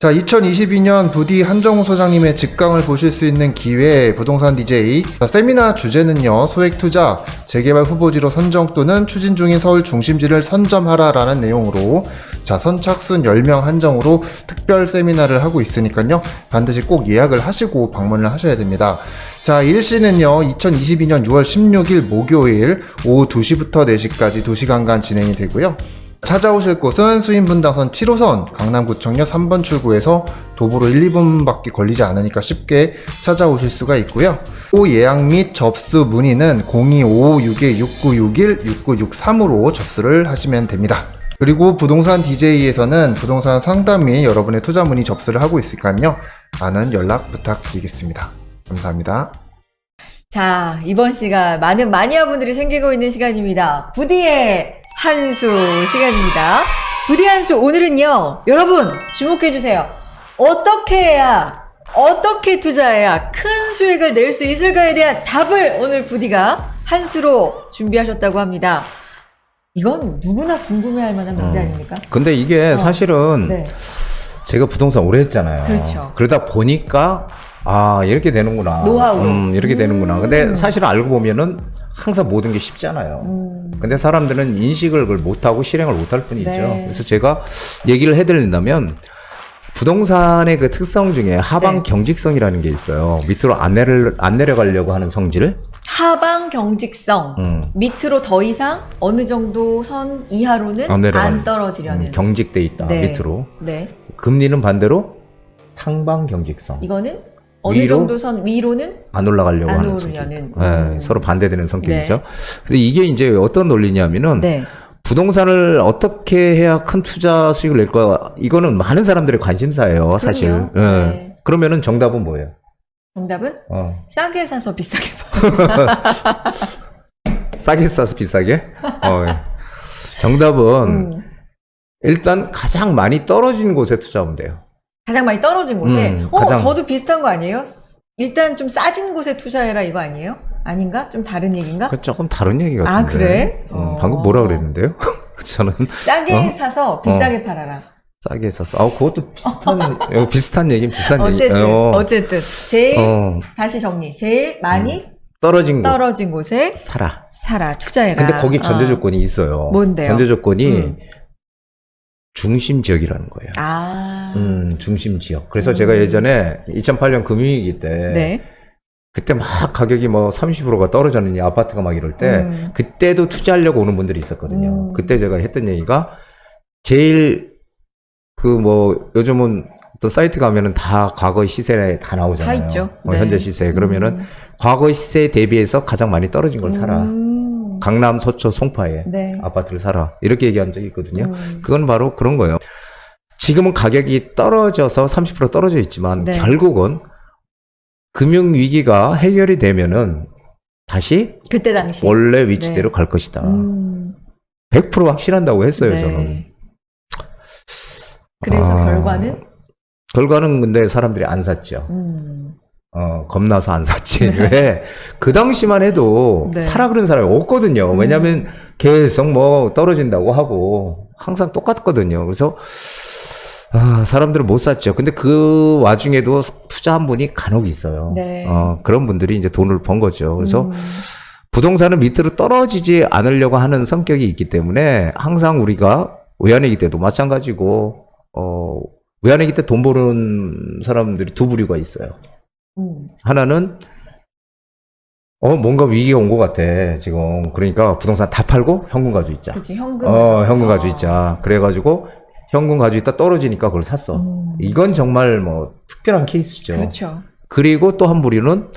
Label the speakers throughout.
Speaker 1: 자, 2022년 부디 한정우 소장님의 직강을 보실 수 있는 기회 부동산 DJ. 자, 세미나 주제는요, 소액 투자, 재개발 후보지로 선정 또는 추진 중인 서울 중심지를 선점하라라는 내용으로 자, 선착순 10명 한정으로 특별 세미나를 하고 있으니까요, 반드시 꼭 예약을 하시고 방문을 하셔야 됩니다. 자, 일시는요, 2022년 6월 16일 목요일 오후 2시부터 4시까지 2시간간 진행이 되고요. 찾아오실 곳은 수인분당선 7호선 강남구청역 3번 출구에서 도보로 1, 2분밖에 걸리지 않으니까 쉽게 찾아오실 수가 있고요. 또 예약 및 접수 문의는 02-556-6961, 6963으로 접수를 하시면 됩니다. 그리고 부동산 DJ에서는 부동산 상담 및 여러분의 투자 문의 접수를 하고 있으니까요. 많은 연락 부탁드리겠습니다. 감사합니다.
Speaker 2: 자, 이번 시간 많은 마니아분들이 생기고 있는 시간입니다. 부디의 한수 시간입니다. 부디의 한수 오늘은요, 여러분 주목해 주세요. 어떻게 해야, 어떻게 투자해야 큰 수익을 낼 수 있을까에 대한 답을 오늘 부디가 한수로 준비하셨다고 합니다. 이건 누구나 궁금해할 만한 문제
Speaker 3: 음.
Speaker 2: 아닙니까?
Speaker 3: 근데 이게
Speaker 2: 어.
Speaker 3: 사실은
Speaker 2: 네.
Speaker 3: 제가 부동산 오래 했잖아요.
Speaker 2: 그렇죠.
Speaker 3: 그러다 보니까 아 이렇게 되는구나.
Speaker 2: 노하우로.
Speaker 3: 음, 이렇게
Speaker 2: 음.
Speaker 3: 되는구나. 근데 사실 알고 보면은 항상 모든 게 쉽잖아요.
Speaker 2: 음,
Speaker 3: 근데 사람들은 인식을 그걸 못하고 실행을 못할 뿐이죠.
Speaker 2: 네.
Speaker 3: 그래서 제가 얘기를 해드린다면 부동산의 그 특성 중에 하방
Speaker 2: 네.
Speaker 3: 경직성이라는 게 있어요. 밑으로 안 내려 안 내려가려고 하는 성질.
Speaker 2: 하방 경직성.
Speaker 3: 음.
Speaker 2: 밑으로 더 이상 어느 정도 선 이하로는
Speaker 3: 안
Speaker 2: 안,
Speaker 3: 내려가는.
Speaker 2: 떨어지려는.
Speaker 3: 음, 경직돼 있다
Speaker 2: 네.
Speaker 3: 밑으로.
Speaker 2: 네.
Speaker 3: 금리는 반대로 상방 경직성.
Speaker 2: 이거는 어느
Speaker 3: 위로?
Speaker 2: 정도 선 위로는
Speaker 3: 안 올라가려고
Speaker 2: 안
Speaker 3: 하는
Speaker 2: 오르려는.
Speaker 3: 성격. 네,
Speaker 2: 음.
Speaker 3: 서로 반대되는 성격이죠. 그래서 이게 이제 어떤 논리냐면은
Speaker 2: 네.
Speaker 3: 부동산을 어떻게 해야 큰 투자 수익을 낼 거야? 이거는 많은 사람들의 관심사예요, 사실.
Speaker 2: 그럼요.
Speaker 3: 예.
Speaker 2: 네.
Speaker 3: 그러면은 정답은 뭐예요?
Speaker 2: 정답은
Speaker 3: 어.
Speaker 2: 싸게 사서 비싸게 팔.
Speaker 3: 싸게 싸서 비싸게? 어, 예. 정답은
Speaker 2: 음.
Speaker 3: 일단 가장 많이 떨어진 곳에 투자하면 돼요.
Speaker 2: 가장 많이 떨어진 곳에.
Speaker 3: 음,
Speaker 2: 어,
Speaker 3: 가장-
Speaker 2: 저도 비슷한 거 아니에요? 일단 좀 싸진 곳에 투자해라 이거 아니에요? 아닌가? 좀 다른 얘기인가?
Speaker 3: 그 조금 다른 얘기
Speaker 2: 아,
Speaker 3: 같은데.
Speaker 2: 그래?
Speaker 3: 음,
Speaker 2: 어.
Speaker 3: 방금 뭐라 그랬는데요? 저는
Speaker 2: 싸게
Speaker 3: 어?
Speaker 2: 사서 비싸게 팔아라.
Speaker 3: 싸게 샀어. 아, 그것도 비슷한, 어, 비슷한 얘기, 비슷한 얘기.
Speaker 2: 어쨌든,
Speaker 3: 어.
Speaker 2: 어쨌든. 제일,
Speaker 3: 어,
Speaker 2: 다시 정리. 제일 많이
Speaker 3: 떨어진 곳.
Speaker 2: 떨어진 곳 에
Speaker 3: 사라.
Speaker 2: 사라, 투자해라.
Speaker 3: 근데 거기 전제
Speaker 2: 어.
Speaker 3: 조건이 있어요.
Speaker 2: 뭔데요?
Speaker 3: 전제 조건이
Speaker 2: 음.
Speaker 3: 중심 지역이라는 거예요.
Speaker 2: 아.
Speaker 3: 음, 중심 지역. 그래서
Speaker 2: 음.
Speaker 3: 제가 예전에 2008년 금융위기 때
Speaker 2: 네.
Speaker 3: 그때 막 가격이 뭐 30%가 떨어졌느냐 아파트가 막 이럴 때
Speaker 2: 음.
Speaker 3: 그때도 투자하려고 오는 분들이 있었거든요.
Speaker 2: 음.
Speaker 3: 그때 제가 했던 얘기가 제일 그 뭐 요즘은 어떤 사이트 가면은 다 과거의 시세에 다 나오잖아요.
Speaker 2: 다 있죠.
Speaker 3: 어,
Speaker 2: 네.
Speaker 3: 현재 시세. 그러면은
Speaker 2: 음.
Speaker 3: 과거의 시세에 대비해서 가장 많이 떨어진 걸 사라.
Speaker 2: 음.
Speaker 3: 강남, 서초, 송파에
Speaker 2: 네.
Speaker 3: 아파트를 사라. 이렇게 얘기한 적이 있거든요.
Speaker 2: 음.
Speaker 3: 그건 바로 그런 거예요. 지금은 가격이 떨어져서 30% 떨어져 있지만
Speaker 2: 네.
Speaker 3: 결국은 금융 위기가 해결이 되면은 다시
Speaker 2: 그때 당시.
Speaker 3: 원래 위치대로
Speaker 2: 네.
Speaker 3: 갈 것이다.
Speaker 2: 음.
Speaker 3: 100% 확실한다고 했어요,
Speaker 2: 네.
Speaker 3: 저는.
Speaker 2: 그래서
Speaker 3: 아.
Speaker 2: 결과는
Speaker 3: 결과는 근데 사람들이 안 샀죠.
Speaker 2: 음.
Speaker 3: 어, 겁나서 안 샀지. 왜? 그 당시만 해도
Speaker 2: 네.
Speaker 3: 사라 그런 사람이 없거든요.
Speaker 2: 음.
Speaker 3: 왜냐면 계속 뭐 떨어진다고 하고 항상 똑같거든요. 그래서 아, 사람들은 못 샀죠. 근데 그 와중에도 투자한 분이 간혹 있어요.
Speaker 2: 네.
Speaker 3: 어, 그런 분들이 이제 돈을 번 거죠. 그래서
Speaker 2: 음.
Speaker 3: 부동산은 밑으로 떨어지지 않으려고 하는 성격이 있기 때문에 항상 우리가 외환위기 때도 마찬가지고 어, 외환위기 때 돈 버는 사람들이 두 부류가 있어요.
Speaker 2: 음.
Speaker 3: 하나는 어 뭔가 위기가 온 것 같아 지금 그러니까 부동산 다 팔고 현금 가지고 있자.
Speaker 2: 그치, 현금.
Speaker 3: 어 현금 가지고 있자. 그래가지고 현금 가지고 있다 떨어지니까 그걸 샀어.
Speaker 2: 음.
Speaker 3: 이건 정말 뭐 특별한 케이스죠.
Speaker 2: 그렇죠.
Speaker 3: 그리고 또 한 부류는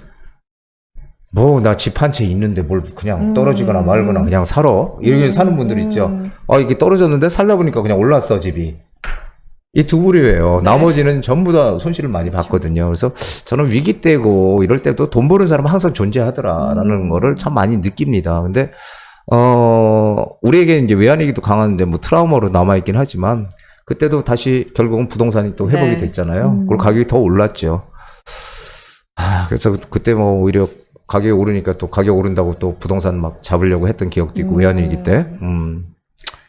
Speaker 3: 뭐 나 집 한 채 있는데 뭘 그냥
Speaker 2: 음.
Speaker 3: 떨어지거나 말거나 그냥 사러 이렇게 사는 분들이 있죠.
Speaker 2: 음.
Speaker 3: 아 이게 떨어졌는데 살다 보니까 그냥 올랐어 집이. 이 두 부류예요.
Speaker 2: 네.
Speaker 3: 나머지는 전부 다 손실을 많이 봤거든요. 그래서 저는 위기 때고 이럴 때도 돈 버는 사람은 항상 존재하더라라는
Speaker 2: 음.
Speaker 3: 거를 참 많이 느낍니다. 근데 어 우리에게 이제 외환위기도 강한데 뭐 트라우마로 남아 있긴 하지만 그때도 다시 결국은 부동산이 또 회복이
Speaker 2: 네.
Speaker 3: 됐잖아요.
Speaker 2: 음.
Speaker 3: 그리고 가격이 더 올랐죠. 아 그래서 그때 뭐 오히려 가격이 오르니까 또 가격 오른다고 또 부동산 막 잡으려고 했던 기억도 있고
Speaker 2: 음.
Speaker 3: 외환위기 때. 음.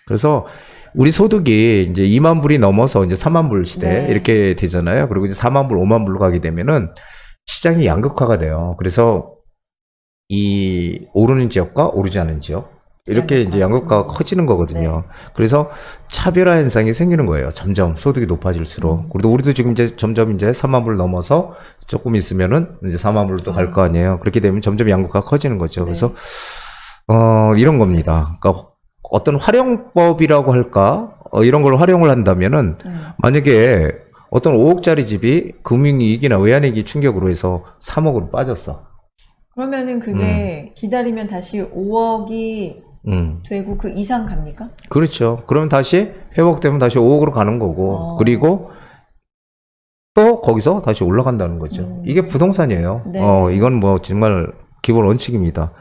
Speaker 3: 그래서 우리 소득이 이제 2만 불이 넘어서 이제 3만 불 시대
Speaker 2: 네.
Speaker 3: 이렇게 되잖아요. 그리고 이제 4만 불, 5만 불로 가게 되면은 시장이 양극화가 돼요. 그래서 이 오르는 지역과 오르지 않은 지역 이렇게
Speaker 2: 양극화.
Speaker 3: 이제 양극화가 커지는 거거든요. 그래서 차별화 현상이 생기는 거예요. 점점 소득이 높아질수록.
Speaker 2: 음.
Speaker 3: 그래도 우리도 지금 이제 점점 이제 3만 불 넘어서 조금 있으면은 이제 4만 불로 또 갈 거 아니에요. 그렇게 되면 점점 양극화가 커지는 거죠. 그래서
Speaker 2: 네.
Speaker 3: 어, 이런 겁니다. 그러니까 어떤 활용법이라고 할까? 어, 이런 걸 활용을 한다면은
Speaker 2: 음.
Speaker 3: 만약에 어떤 5억짜리 집이 금융이익이나 외환이익이 충격으로 해서 3억으로 빠졌어.
Speaker 2: 그러면은 그게 기다리면 다시 5억이
Speaker 3: 음.
Speaker 2: 되고 그 이상 갑니까?
Speaker 3: 그렇죠. 그러면 다시 회복되면 다시 5억으로 가는 거고,
Speaker 2: 어.
Speaker 3: 그리고 또 거기서 다시 올라간다는 거죠.
Speaker 2: 음.
Speaker 3: 이게 부동산이에요.
Speaker 2: 네.
Speaker 3: 어, 이건 뭐 정말 기본 원칙입니다.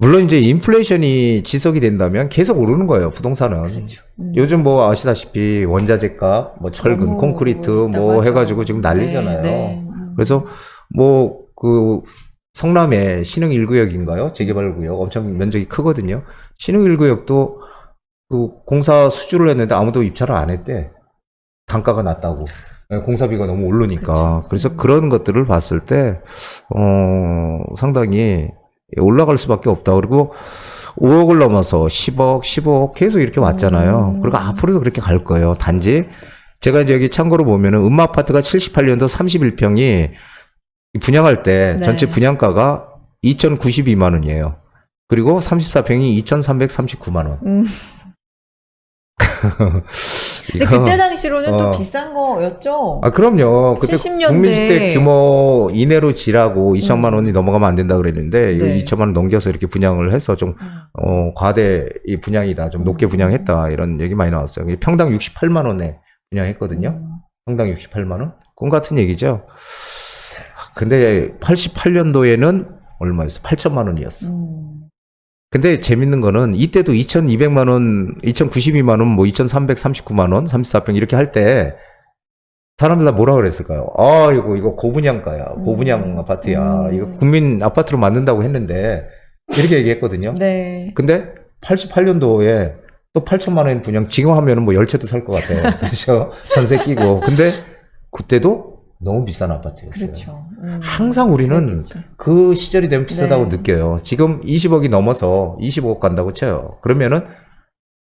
Speaker 3: 물론 이제 인플레이션이 지속이 된다면 계속 오르는 거예요, 부동산은.
Speaker 2: 그렇죠. 음.
Speaker 3: 요즘 뭐 아시다시피 원자재 값, 뭐 철근,
Speaker 2: 너무
Speaker 3: 콘크리트 뭐
Speaker 2: 하죠.
Speaker 3: 해가지고 지금 난리잖아요.
Speaker 2: 네, 네. 음.
Speaker 3: 그래서 뭐 그 성남의 신흥 1구역인가요? 재개발 구역 엄청 면적이 크거든요. 신흥 1구역도 그 공사 수주를 했는데 아무도 입찰을 안 했대. 단가가 낮다고. 예, 공사비가 너무 오르니까.
Speaker 2: 그쵸.
Speaker 3: 그래서
Speaker 2: 음.
Speaker 3: 그런 것들을 봤을 때, 어, 상당히 올라갈 수밖에 없다. 그리고 5억을 넘어서 10억, 15억 계속 이렇게 왔잖아요.
Speaker 2: 음.
Speaker 3: 그리고 앞으로도 그렇게 갈 거예요. 단지 제가 이제 여기 참고로 보면은 음마 아파트가 78년도 31평이 분양할 때
Speaker 2: 네.
Speaker 3: 전체 분양가가 2,092만 원이에요. 그리고 34평이 2,339만 원.
Speaker 2: 음. 근데
Speaker 3: 이거-
Speaker 2: 그때 당시로는 또
Speaker 3: 어.
Speaker 2: 비싼 거였죠.
Speaker 3: 아, 그럼요. 그때
Speaker 2: 70년대.
Speaker 3: 국민주택 규모 이내로 지라고 2천만 원이 넘어가면 안 된다 그랬는데, 이거
Speaker 2: 음. 네.
Speaker 3: 2천만 원 넘겨서 이렇게 분양을 해서 좀,
Speaker 2: 음.
Speaker 3: 어, 과대 이 분양이다. 좀 높게 분양했다. 이런 얘기 많이 나왔어요. 평당 68만 원에 분양했거든요.
Speaker 2: 음.
Speaker 3: 평당 68만 원? 꿈 같은 얘기죠. 근데 88년도에는 얼마였어? 8천만 원이었어.
Speaker 2: 음.
Speaker 3: 근데 재밌는 거는 이때도 2,200만 원, 2,092만 원, 뭐 2,339만 원, 34평 이렇게 할 때 사람들 다 뭐라 그랬을까요? 아, 이거 이거 고분양가야. 고분양
Speaker 2: 음.
Speaker 3: 아파트야.
Speaker 2: 음.
Speaker 3: 이거 국민 아파트로 만든다고 했는데 이렇게 얘기했거든요.
Speaker 2: 네.
Speaker 3: 근데 88년도에 또 8천만 원 분양 지금 하면은 뭐 열채도 살 것 같아요. 그렇죠? 전세 끼고. 근데 그때도 너무 비싼 아파트였어요.
Speaker 2: 그렇죠. 음.
Speaker 3: 항상 우리는
Speaker 2: 그랬겠죠.
Speaker 3: 그 시절이 되면 비싸다고
Speaker 2: 네.
Speaker 3: 느껴요. 지금 20억이 넘어서 25억 간다고 쳐요. 그러면은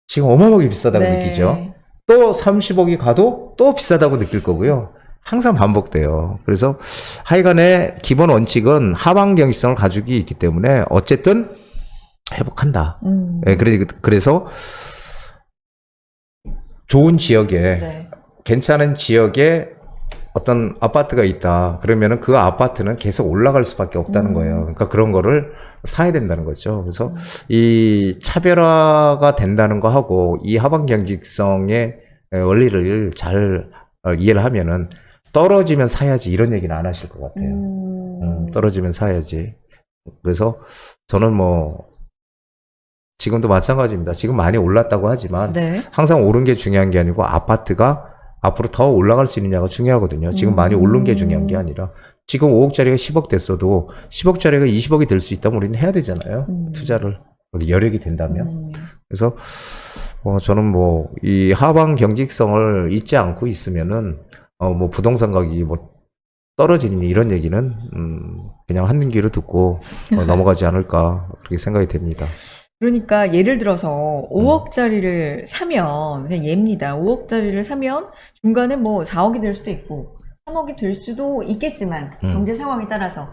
Speaker 3: 지금 어마어마하게 비싸다고
Speaker 2: 네.
Speaker 3: 느끼죠. 또 30억이 가도 또 비싸다고 느낄 거고요. 항상 반복돼요. 그래서 하여간에 기본 원칙은 하방 경직성을 가지고 있기 때문에 어쨌든 회복한다.
Speaker 2: 음.
Speaker 3: 예, 그래, 그래서 좋은 지역에
Speaker 2: 네.
Speaker 3: 괜찮은 지역에 어떤 아파트가 있다. 그러면은 그 아파트는 계속 올라갈 수밖에 없다는
Speaker 2: 음.
Speaker 3: 거예요. 그러니까 그런 거를 사야 된다는 거죠. 그래서
Speaker 2: 음.
Speaker 3: 이 차별화가 된다는 거 하고 이 하방 경직성의 원리를 잘 어, 이해를 하면은 떨어지면 사야지 이런 얘기는 안 하실 것 같아요.
Speaker 2: 음.
Speaker 3: 음, 떨어지면 사야지. 그래서 저는 뭐 지금도 마찬가지입니다. 지금 많이 올랐다고 하지만
Speaker 2: 네.
Speaker 3: 항상 오른 게 중요한 게 아니고 아파트가 앞으로 더 올라갈 수 있느냐가 중요하거든요. 지금 많이
Speaker 2: 음.
Speaker 3: 오른 게 중요한 게 아니라 지금 5억짜리가 10억 됐어도 10억짜리가 20억이 될 수 있다면 우리는 해야 되잖아요.
Speaker 2: 음.
Speaker 3: 투자를 우리 여력이 된다면.
Speaker 2: 음.
Speaker 3: 그래서 어, 저는 뭐 이 하방 경직성을 잊지 않고 있으면은 어, 뭐 부동산 가격이 뭐 떨어지니 이런 얘기는 음, 그냥 한눈 귀로 듣고 어, 넘어가지 않을까 그렇게 생각이 됩니다.
Speaker 2: 그러니까 예를 들어서 5억짜리를 사면 그냥 예입니다. 5억짜리를 사면 중간에 뭐 4억이 될 수도 있고 3억이 될 수도 있겠지만
Speaker 3: 음.
Speaker 2: 경제 상황에 따라서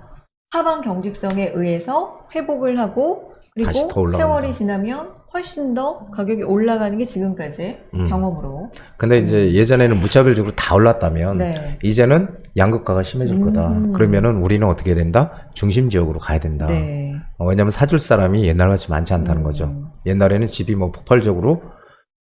Speaker 2: 하방 경직성에 의해서 회복을 하고
Speaker 3: 다시 더
Speaker 2: 그리고
Speaker 3: 올라간다.
Speaker 2: 세월이 지나면 훨씬 더 가격이 올라가는 게 지금까지
Speaker 3: 음.
Speaker 2: 경험으로
Speaker 3: 근데 이제 예전에는 무차별적으로 다 올랐다면
Speaker 2: 네.
Speaker 3: 이제는 양극화가 심해질 거다.
Speaker 2: 음.
Speaker 3: 그러면은 우리는 어떻게 된다? 중심 지역으로 가야 된다.
Speaker 2: 네.
Speaker 3: 어, 왜냐하면 사줄 사람이 옛날같이 많지 않다는
Speaker 2: 음.
Speaker 3: 거죠. 옛날에는 집이 뭐 폭발적으로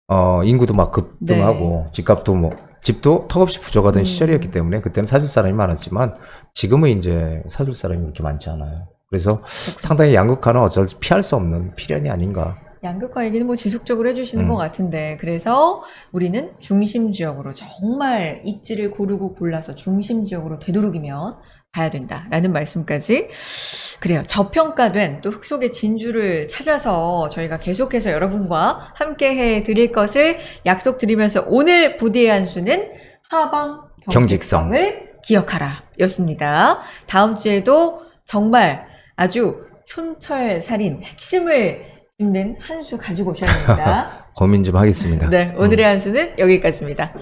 Speaker 3: 어, 인구도 막 급등하고 집값도 뭐 집도 턱없이 부족하던
Speaker 2: 네. 음.
Speaker 3: 시절이었기 때문에 그때는 사줄 사람이 많았지만 지금은 이제 사줄 사람이 그렇게 많지 않아요. 그래서 상당히 양극화는 어쩔 수 피할 수 없는 필연이 아닌가.
Speaker 2: 양극화 얘기는 뭐 지속적으로 해주시는
Speaker 3: 음.
Speaker 2: 것 같은데 그래서 우리는 중심 지역으로 정말 입지를 고르고 골라서 중심 지역으로 되도록이면 가야 된다라는 말씀까지 그래요. 저평가된 또 흙 속의 진주를 찾아서 저희가 계속해서 여러분과 함께 해 드릴 것을 약속드리면서 오늘 부디의 한 수는 하방
Speaker 3: 경직성.
Speaker 2: 경직성을 기억하라 였습니다. 다음 주에도 정말 아주 촌철살인 핵심을 짚는 한 수 가지고 오셔야 됩니다.
Speaker 3: 고민 좀 하겠습니다.
Speaker 2: 네, 오늘의 한 수는 여기까지입니다.